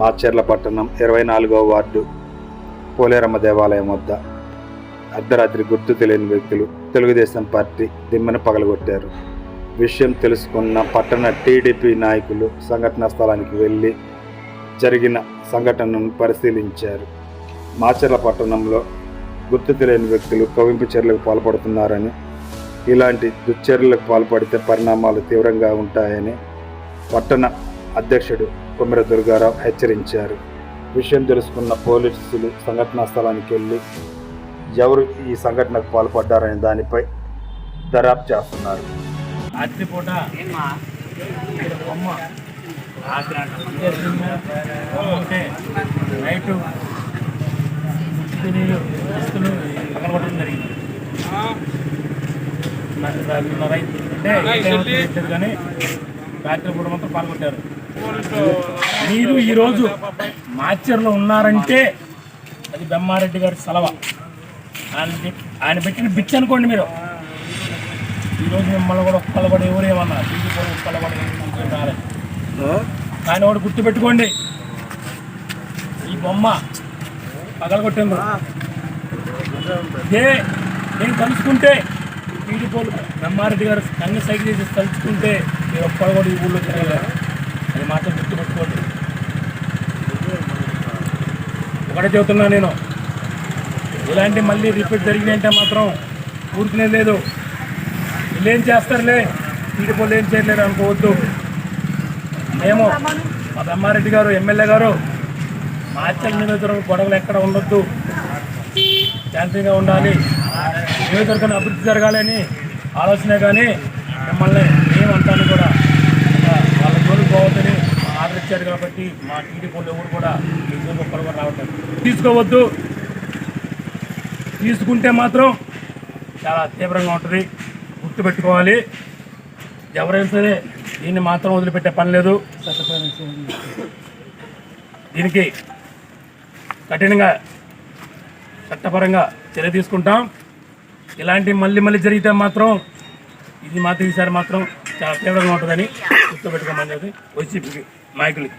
మాచర్ల పట్టణం ఇరవై నాలుగో వార్డు పోలేరమ్మ దేవాలయం వద్ద. అర్ధరాత్రి గుర్తు తెలియని వ్యక్తులు తెలుగుదేశం పార్టీ దిమ్మను పగలగొట్టారు. విషయం తెలుసుకున్న పట్టణ టీడీపీ నాయకులు సంఘటనా స్థలానికి వెళ్ళి జరిగిన సంఘటనను పరిశీలించారు. మాచర్ల పట్టణంలో గుర్తు తెలియని వ్యక్తులు కవింపు చర్యలకు పాల్పడుతున్నారని ఇలాంటి దుశ్చర్యలకు పాల్పడితే పరిణామాలు తీవ్రంగా ఉంటాయని పట్టణ అధ్యక్షుడు కొమ్మిర దుర్గారావు హెచ్చరించారు. విషయం తెలుసుకున్న పోలీసులు సంఘటనా స్థలానికి వెళ్ళి ఎవరు ఈ సంఘటనకు పాల్పడ్డారనే దానిపై దర్యాప్తు చేస్తున్నారు. రాత్రిపూట ఇక్కడ బొమ్మ రాత్రి అంట బొమ్మ ఉంటే నైటు తిని వస్తువులు పగలగొట్టడం జరిగింది. నాకు నా రైతు అంటే ఏ టైం అవుతుందో తెలియదు కానీ రాత్రిపూట మొత్తం పాల్గొట్టారు. మీరు ఈరోజు మాచర్లో ఉన్నారంటే అది బెమ్మారెడ్డి గారి సలవ. ఆయన ఆయన పెట్టిన బిచ్ అనుకోండి మీరు. ఈరోజు మిమ్మల్ని కూడా ఒక్కళ్ళు కూడా ఎవరేమన్నా ఏమన్నా కూడా ఒక్కళ్ళు కూడా రాలేదు ఒకటి గుర్తుపెట్టుకోండి. ఈ బొమ్మ పగలగొట్టింది ఇదే నేను కలుసుకుంటే టీడీపోలు బ్రహ్మారెడ్డి గారు కన్ను సైకిల్ చేసి తలుచుకుంటే మీరు ఒక్కళ్ళు కూడా ఈ ఊళ్ళో తిరగలేరు. మాటలు మాత్రం గుర్తుపెట్టుకోండి. ఒకటే చెబుతున్నా నేను. ఇలాంటి మళ్ళీ రిపీట్ జరిగినాయంటే మాత్రం ఊరికనే లేదు. వీళ్ళేం చేస్తారులే? టీడీపోలు ఏం చేయలేరు అనుకోవద్దు. మేము మా బ్రహ్మారెడ్డి గారు ఎమ్మెల్యే గారు మార్చల్ నియోజకవర్గం గొడవలు ఎక్కడ ఉండొద్దు. శాంతిగా ఉండాలి. నియోజకవర్గాన్ని అభివృద్ధి జరగాలని ఆలోచనే కానీ మిమ్మల్ని ఏమంటాను కూడా. ఇచ్చారు కాబట్టి మా టీడీపీలు ఎవరు కూడా నిజంగా జోలికి రావట్లేదు. తీసుకోవద్దు. తీసుకుంటే మాత్రం చాలా తీవ్రంగా ఉంటుంది. గుర్తుపెట్టుకోవాలి. ఎవరైనా సరే దీన్ని మాత్రం వదిలిపెట్టే పని లేదు. దీనికి కఠినంగా చట్టపరంగా చర్య తీసుకుంటాం. ఇలాంటి మళ్ళీ మళ్ళీ జరిగితే మాత్రం ఇది మాత్రం ఈసారి మాత్రం చాలా తీవ్రంగా ఉంటుందని గుర్తుపెట్టుకోమని చెప్పి వైసీపీకి నాయకులకి